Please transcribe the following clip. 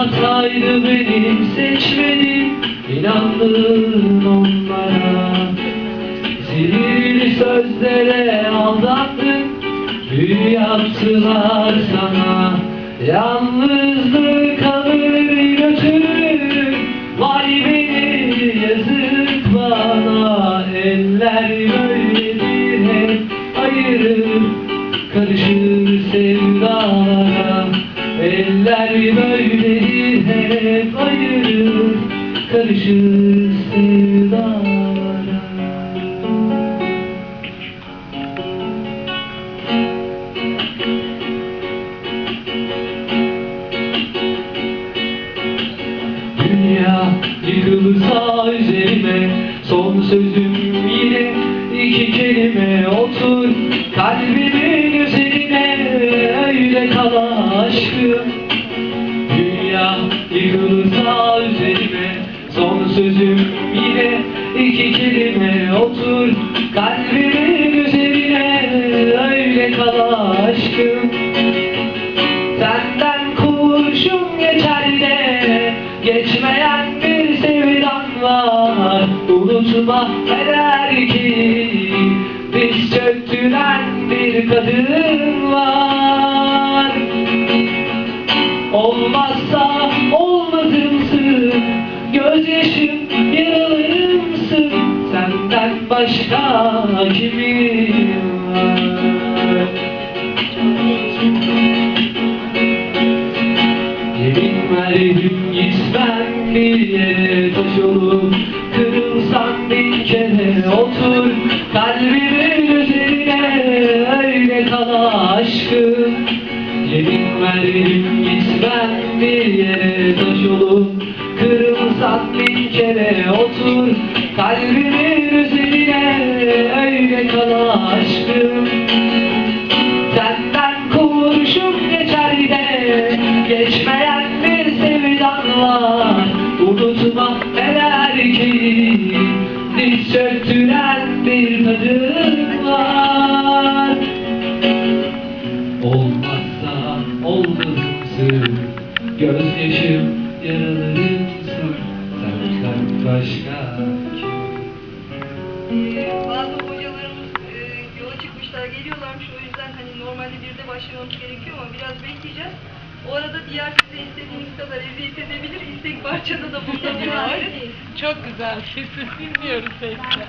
hataydı benim seçmedim İnandığın onlara. Sihirli sözlere aldattın Büyü yaptılar sana. Yalnızlık Eller böyledir hep ayırır Karışır sevdalara. Dünya yıkılırsa üzerime Son sözüm yine iki kelime Otur. Kalbimin üzerine Öyle kal aşkım yıkılırsa üzerime. Son sözüm yine iki kelime. Otur kalbimin üzerine. Öyle kal aşkım. Senden kurşun geçer de Geçmeyen bir sevdan var. Unutma eder ki Diz çöktüren bir kadın var Gözyaşım yaralarımsın. Senden başka kimim var? Yemin verdim gitmem bir yere. Taş olup kırılsan bin kere. Otur kalbimin üzerine Öyle kal aşkım. Yemin verdim gitmem bir yere. Taş ki Diz çöktüren bir kadın var Olmazsa olmazsın Gözyaşım yaralarımsın Senden başka kim? Ee, bazı hocalarımız e, yola çıkmışlar, geliyorlarmış. O yüzden hani normalde bir de başlamamız gerekiyor ama biraz bekleyeceğiz. O arada diğer size istediğiniz kadar eziyet edebilir. İstek parçada da var. Çok güzel. Kesin bilmiyorum sesle.